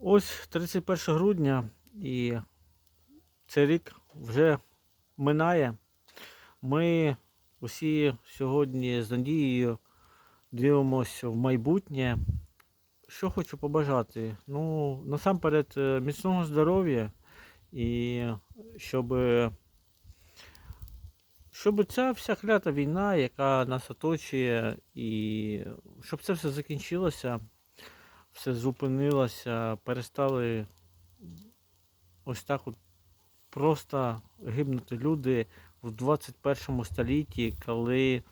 Ось 31 грудня і цей рік вже минає. Ми усі сьогодні з надією дивимося в майбутнє. Що хочу побажати? Ну, насамперед, е, міцного здоров'я і щоб, щоб ця вся клята війна, яка нас оточує, і щоб це все закінчилося, все зупинилося, перестали ось так от просто гибнути люди в 21 столітті, коли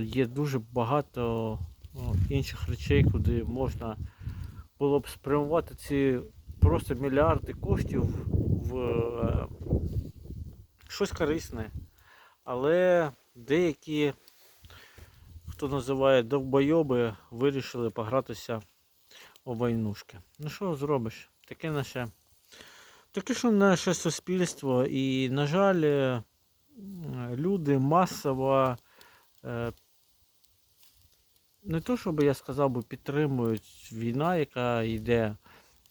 є дуже багато інших речей, куди можна було б спрямувати ці просто мільярди коштів в е, щось корисне. Але деякі, хто називає довбойоби, вирішили погратися у. Ну що зробиш? Таке наше. Таке що наше суспільство, і, на жаль, е, люди масово е, не то, щоб я сказав би, підтримують війна, яка йде.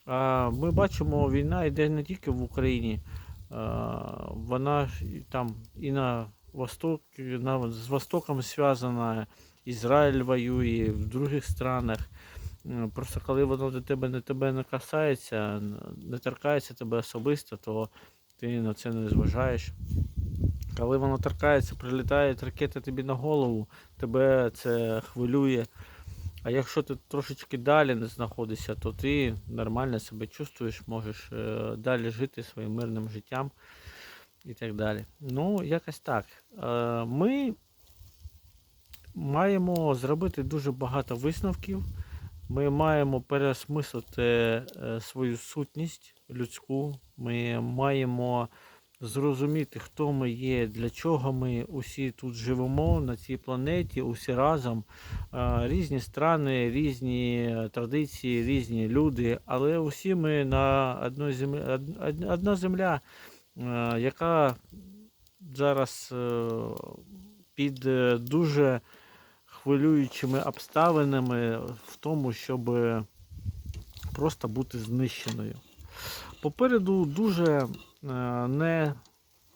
А ми бачимо, війна йде не тільки в Україні, вона ж і там і на восток, з Востоком зв'язана, Ізраїль воює, в других странах. М, Просто коли воно до тебе не тебе не касається, не торкається тебе особисто, то ти на це не зважаєш. Коли воно торкається, прилітає ракета тобі на голову, тебе це хвилює. А якщо ти трошечки далі не знаходишся, то ти нормально себе чувствуєш, можеш е, далі жити своїм мирним життям і так далі. Ну, якось так. Е, Ми маємо зробити дуже багато висновків. Ми маємо переосмислити е, свою сутність людську. Ми маємо зрозуміти, хто ми є, для чого ми усі тут живемо на цій планеті, усі разом. Е, Різні страни, різні традиції, різні люди, але усі ми на одній землі, од- од- одна земля, е, яка зараз е, під е, дуже хвилюючими обставинами в тому, щоб просто бути знищеною. Попереду дуже е,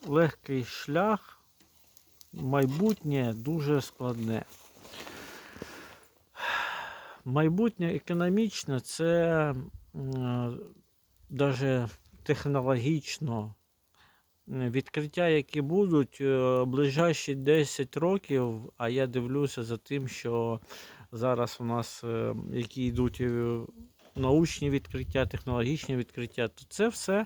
нелегкий шлях, майбутнє дуже складне. Майбутнє економічне це навіть технологічно е, відкриття, які будуть е, ближайші 10 років, а я дивлюся за тим, що зараз у нас е, які йдуть е, научні відкриття, технологічні відкриття, то це все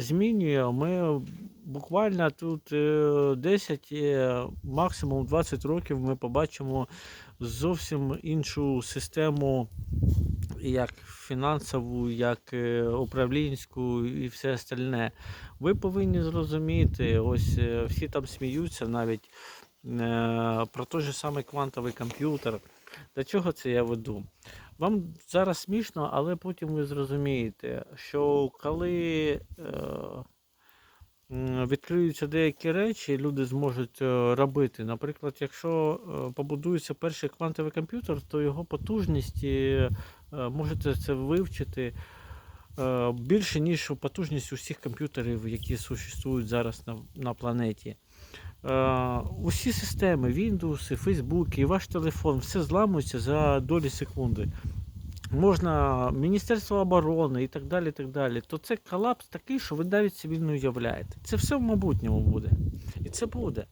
змінює. Ми буквально тут е, 10, е, максимум 20 років ми побачимо зовсім іншу систему, як фінансову, як е, управлінську і все остальне. Ви повинні зрозуміти, ось е, всі там сміються навіть е, про той же самий квантовий комп'ютер. До чого це я веду? Вам зараз смішно, але потім ви зрозумієте, що коли відкриються деякі речі, люди зможуть е, робити. Наприклад, якщо е, побудується перший квантовий комп'ютер, то його потужність, е, можете це вивчити більше, ніж потужність усіх комп'ютерів, які существують зараз на, на планеті. Усі системи, Windows, Facebook і ваш телефон, все зламується за долі секунди. Можна Міністерство оборони і так далі. і так далі. То це колапс такий, що ви навіть собі не уявляєте. Це все в майбутньому буде. І це буде.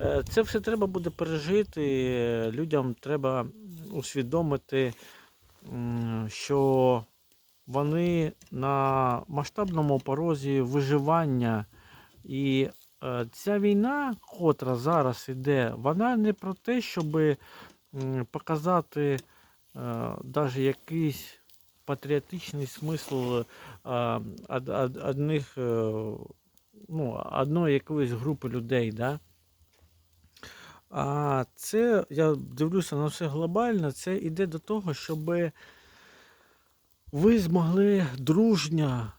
Е, Це все треба буде пережити. Людям треба усвідомити, що вони на масштабному порозі виживання. І е, ця війна, котра зараз іде, вона не про те, щоб показати навіть якийсь патріотичний смисл е, од, од, одних, е, ну, одної якоїсь групи людей. Да? А це, я дивлюся на все глобально, це йде до того, щоб ви змогли дружньо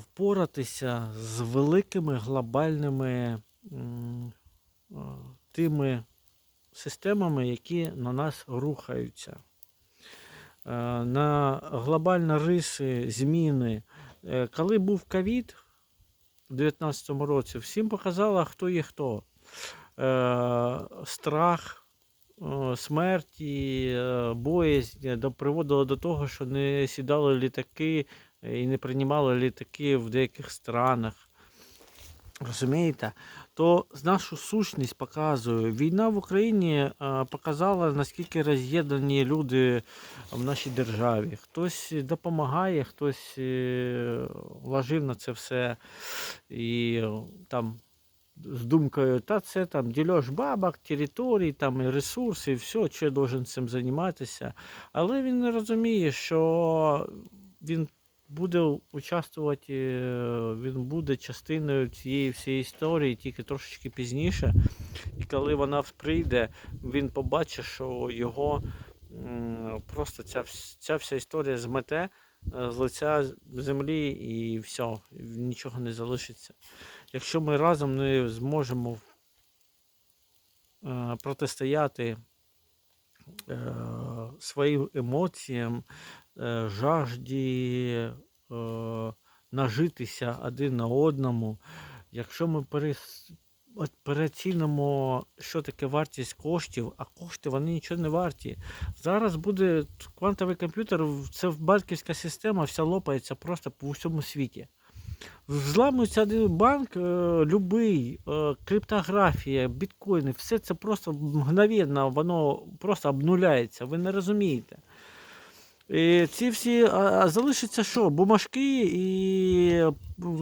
впоратися з великими глобальними тими системами, які на нас рухаються. на глобальні риси, зміни. Е, Коли був ковід у 2019 році, всім показало, хто є хто. Е, Страх, е, смерті, е, боязнь приводило до того, що не сідали літаки е, і не приймали літаки в деяких странах. Розумієте? То нашу сущність показує. Війна в Україні е, показала, наскільки роз'єднані люди в нашій державі. Хтось допомагає, хтось е, вложив на це все і е, там з думкою, та це там дільош бабок, територій, там ресурси, все, що должен цим займатися. Але він не розуміє, що він буде участвувати, е, він буде частиною цієї всієї історії тільки трошечки пізніше. І коли вона прийде, він побачить, що його просто ця, ця вся історія змете е, з лиця землі і все, нічого не залишиться. Якщо ми разом не зможемо е, протистояти своїм емоціям, жажді е, нажитися один на одному, якщо ми переоцінимо, що таке вартість коштів, а кошти вони нічого не варті. Зараз буде квантовий комп'ютер, це банківська система, вся лопається просто по всьому світі. Взламується один банк, е, любий, е, криптографія, біткоїни, все це просто мгновенно, воно просто обнуляється. Ви не розумієте. І ці всі, а, а залишиться що? Бумажки і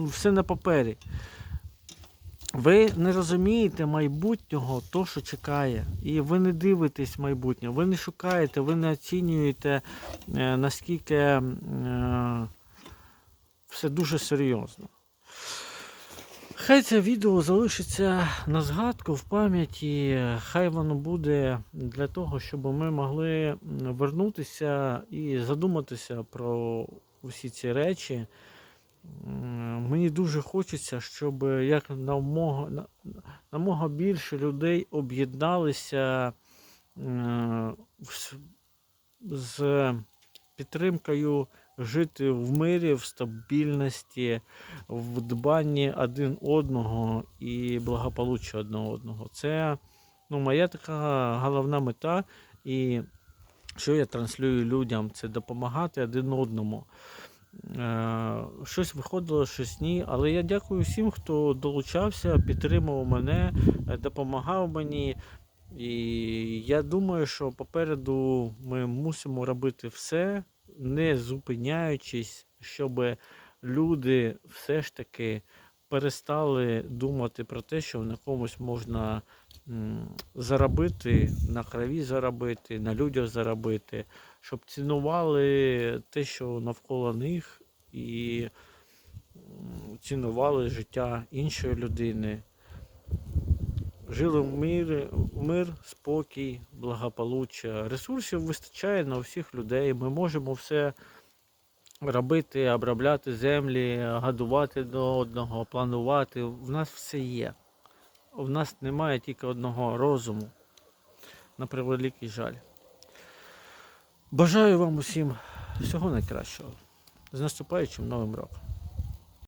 все на папері. Ви не розумієте майбутнього, то, що чекає. І ви не дивитесь майбутнє, ви не шукаєте, ви не оцінюєте, е, наскільки е, все дуже серйозно. Хай це відео залишиться на згадку в пам'яті, хай воно буде для того, щоб ми могли вернутися і задуматися про усі ці речі. Мені дуже хочеться, щоб як намога, на- намога більше людей об'єдналися е, з підтримкою жити в мирі, в стабільності, в дбанні один одного і благополуччя одного одного. Це ну, моя така головна мета. І що я транслюю людям, це допомагати один одному. Е, Щось виходило, щось ні. Але я дякую всім, хто долучався, підтримував мене, допомагав мені. І я думаю, що попереду ми мусимо робити все, не зупиняючись, щоб люди все ж таки перестали думати про те, що на комусь можна заробити, на крові заробити, на людях заробити, щоб цінували те, що навколо них, і цінували життя іншої людини. Жили в мир, мир, спокій, благополуччя. Ресурсів вистачає на всіх людей. Ми можемо все робити, обробляти землі, годувати до одного, планувати. В нас все є. В нас немає тільки одного розуму. На превеликий жаль. Бажаю вам усім всього найкращого. З наступаючим новим роком.